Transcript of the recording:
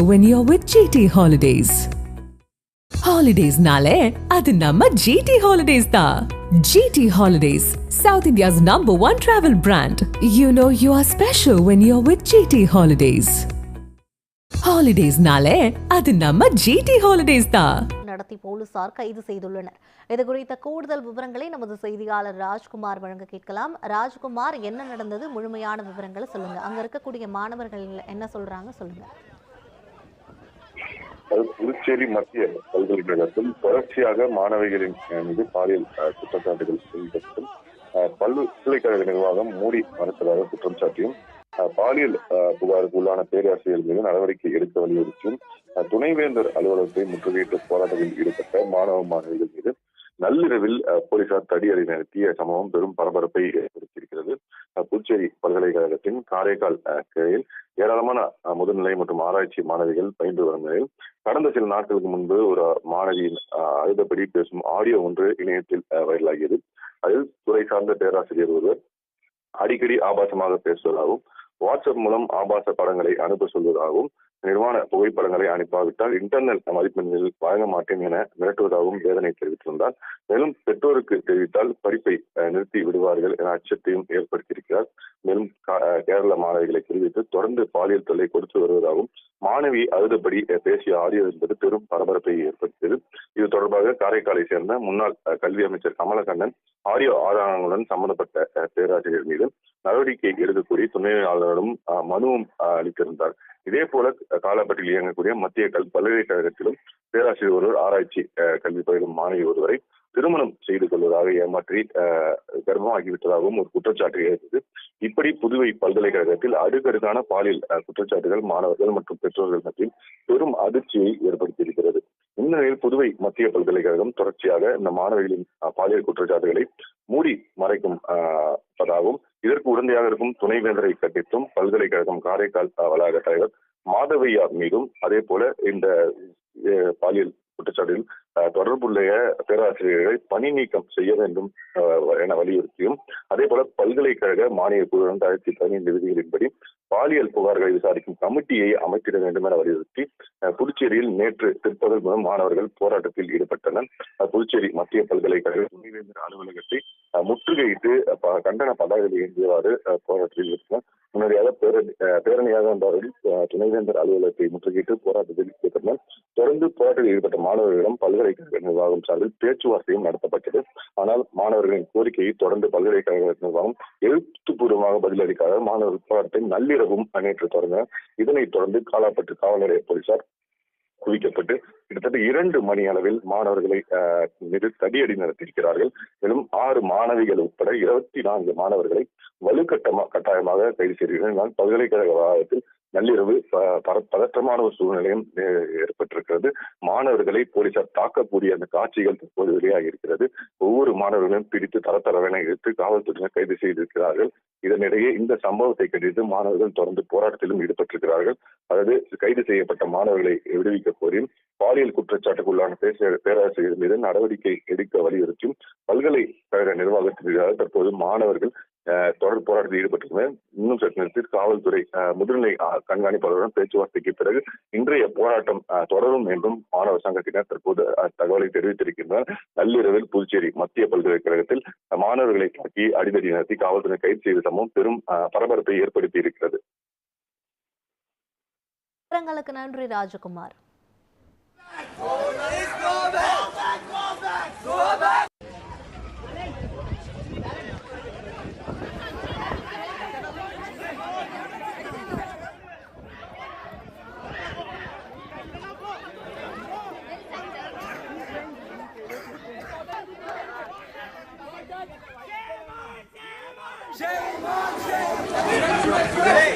when you're with GT Holidays. ஹாலிடேஸ்னாலே அது நம்ம ஜிடி ஹாலிடேஸ் தான் GT holidays south India's number one travel brand you know you are special when you are with GT holidays ஹாலிடேஸ்னாலே அது நம்ம GT holidays தான் நடத்தி போலீசார் கைது செய்துள்ளனர் இது குறித்த கூடுதல் விவரங்களை நமது செய்தியாளர் ராஜ்குமார் வழங்க கேட்கலாம் ராஜ்குமார் என்ன நடந்தது முழுமையான விவரங்களை சொல்லுங்க அங்க இருக்கக்கூடிய மாணவர்கள் என்ன சொல்றாங்க சொல்லுங்க புதுச்சேரி மத்திய பல்கலைக்கழகத்தில் தொடர்ச்சியாக மாணவிகளின் மீது பாலியல் குற்றச்சாட்டுகள் செய்யப்பட்டும் பல்கலைக்கழக நிர்வாகம் மூடி மறுத்ததாக குற்றம் சாட்டியும் பாலியல் புகாருக்கு உள்ளான பேராசிரியர் மீது நடவடிக்கை எடுக்க வலியுறுத்தியும் துணைவேந்தர் அலுவலகத்தை முற்றுகையிட்டு போராட்டத்தில் ஈடுபட்ட மாணவ மாணவிகள் மீது நள்ளிரவில் போலீசார் தடியடி நடத்திய சம்பவம் பெரும் பரபரப்பை புதுச்சேரி பல்கலைக்கழகத்தின் காரைக்கால் கிளையில் ஏராளமான முதுநிலை மற்றும் ஆராய்ச்சி மாணவிகள் பயின்று வரும் நிலையில் கடந்த சில நாட்களுக்கு முன்பு ஒரு மாணவியின் அழுதபடி பேசும் ஆடியோ ஒன்று இணையத்தில் வைரலாகியது. அதில் துறை சார்ந்த பேராசிரியர் ஒருவர் அடிக்கடி ஆபாசமாக பேசுவதாகவும் வாட்ஸ்அப் மூலம் ஆபாச படங்களை அனுப்ப சொல்வதாகவும் நிர்வாண புகைப்படங்களை அனுப்பாவிட்டால் இன்டர்னல் மதிப்பெண்கள் வழங்க மாட்டேன் என மிரட்டுவதாகவும் வேதனை தெரிவித்திருந்தார். மேலும் பெற்றோருக்கு தெரிவித்தால் படிப்பை அஹ், நிறுத்தி விடுவார்கள் என அச்சத்தையும் ஏற்படுத்தியிருக்கிறார். மேலும் கா- கேரள மாணவிகளை தெரிவித்து தொடர்ந்து பாலியல் தொல்லை கொடுத்து வருவதாகவும் மாணவி அழுதபடி அஹ், பேசிய ஆடியோ என்பது பெரும் பரபரப்பை ஏற்படுத்தியது. இது தொடர்பாக காரைக்காலை சேர்ந்த முன்னாள் அஹ், கல்வி அமைச்சர் கமலக்கண்ணன் ஆடியோ ஆதாரங்களுடன் சம்பந்தப்பட்ட பேராசிரியர் மீது நடவடிக்கை எடுக்கக்கூடிய துணை ஆளுநரும் அஹ், மனுவும் அளித்திருந்தார். இதே போல அஹ், காலாப்பட்டில் இயங்கக்கூடிய மத்திய கல் பல்கலைக்கழகத்திலும் பேராசிரியர் ஒருவர் ஆராய்ச்சி அஹ், கல்வி பயிலும் மாணவி ஒருவரை திருமணம் செய்து கொள்வதாக ஏமாற்றி அஹ், கர்ப்பமாகிவிட்டதாகவும் ஒரு குற்றச்சாட்டு எழுந்தது. இப்படி புதுவை பல்கலைக்கழகத்தில் அடுக்கடுக்கான பாலியல் குற்றச்சாட்டுகள் மாணவர்கள் மற்றும் பெற்றோர்கள் மத்தியில் பெரும் அதிர்ச்சியை ஏற்படுத்தியிருக்கிறது. இந்த நிலையில் புதுவை மத்திய பல்கலைக்கழகம் தொடர்ச்சியாக இந்த மாணவிகளின் பாலியல் குற்றச்சாட்டுகளை மூடி மறைக்கும் பதாகவும் இதற்கு உடந்தையாக இருக்கும் துணைவேந்தரை கண்டித்தும் பல்கலைக்கழகம் காரைக்கால் வளாக தலைவர் மாதவையார் மீதும் அதே போல இந்த அஹ், பாலியல் குற்றச்சாட்டில் அஹ், தொடர்புடைய பேராசிரியர்களை பணி நீக்கம் செய்ய வேண்டும் அஹ், என வலியுறுத்தியும் அதே போல பல்கலைக்கழக மானிய குழு இரண்டாயிரத்தி பதினைந்து விதிகளின்படி பாலியல் புகார்களை விசாரிக்கும் கமிட்டியை அமைத்திட வேண்டும் என வலியுறுத்தி புதுச்சேரியில் நேற்று பிற்பகல் முதல் மாணவர்கள் போராட்டத்தில் ஈடுபட்டனர். புதுச்சேரி மத்திய பல்கலைக்கழக துணைவேந்தர் அலுவலகத்தை முற்றுகையிட்டு கண்டன பதாகைகளை ஏந்தியவாறு போராட்டத்தில் ஈடுபட்டனர். முன்னதாக பேரணி பேரணியாக வந்தவர்கள் துணைவேந்தர் அலுவலகத்தை முற்றுகையிட்டு போராட்டத்தில் ஈடுபட்டனர். தொடர்ந்து போராட்டத்தில் ஈடுபட்ட மாணவர்களிடம் பல்கலைக்கழக நிர்வாகம் சார்பில் பேச்சுவார்த்தையும் நடத்தப்பட்டது. ஆனால் மாணவர்களின் கோரிக்கையை தொடர்ந்து பல்கலைக்கழக நிர்வாகம் எழுத்துப்பூர்வமாக பதிலளிக்காத மாணவர் போராட்டத்தை நள்ளிரவும் நேற்று தொடங்க இதனைத் தொடர்ந்து காலாப்பட்டு காவல் நிலைய போலீசார் குவிக்கப்பட்டு கிட்டத்தட்ட இரண்டு மணி அளவில் மாணவர்களை மீது தடியடி நடத்தியிருக்கிறார்கள். மேலும் ஆறு மாணவிகள் உட்பட இருபத்தி நான்கு மாணவர்களை வலுக்கட்டமா கட்டாயமாக கைது செய்திருக்கிறார்கள். பல்கலைக்கழக வளாகத்தில் நள்ளிரவு ப- பதற்றமான ஒரு சூழ்நிலையும் ஏற்பட்டிருக்கிறது. மாணவர்களை போலீசார் தாக்கக்கூடிய அந்த காட்சிகள் தற்போது வெளியாகி இருக்கிறது ஒவ்வொரு மாணவர்களையும் பிடித்து தரத்தரவென இழுத்து காவல்துறையினர் கைது செய்திருக்கிறார்கள். இதனிடையே இந்த சம்பவத்தை கண்டித்து மாணவர்கள் தொடர்ந்து போராட்டத்திலும் ஈடுபட்டிருக்கிறார்கள். அதாவது கைது செய்யப்பட்ட மாணவர்களை விடுவிக்க கோரியும் பாலியல் குற்றச்சாட்டுக்குள்ளான பேச- பேராசிரியர் மீது நடவடிக்கை எடுக்க வலியுறுத்தியும் பல்கலைக்கழக நிர்வாகத்திற்காக தற்போது மாணவர்கள் தொடர் போராட்டத்தில் ஈடுபட்டிருந்தனர் இன்னும் சற்று நேரத்தில் காவல்துறை முதுநிலை கண்காணிப்பாளருடன் பேச்சுவார்த்தைக்கு பிறகு இன்றைய போராட்டம் அஹ், தொடரும் என்றும் மாணவர் சங்கத்தினர் தற்போது தகவலை தெரிவித்திருக்கின்றனர் நள்ளிரவில் புதுச்சேரி மத்திய பல்கலைக்கழகத்தில் மாணவர்களை தாக்கி அடிதடி நடத்தி காவல்துறை கைது செய்த சம்பவம் பெரும் பரபரப்பை ஏற்படுத்தி இருக்கிறது நன்றி ராஜகுமார் Go back! Go back! Go back! Hey.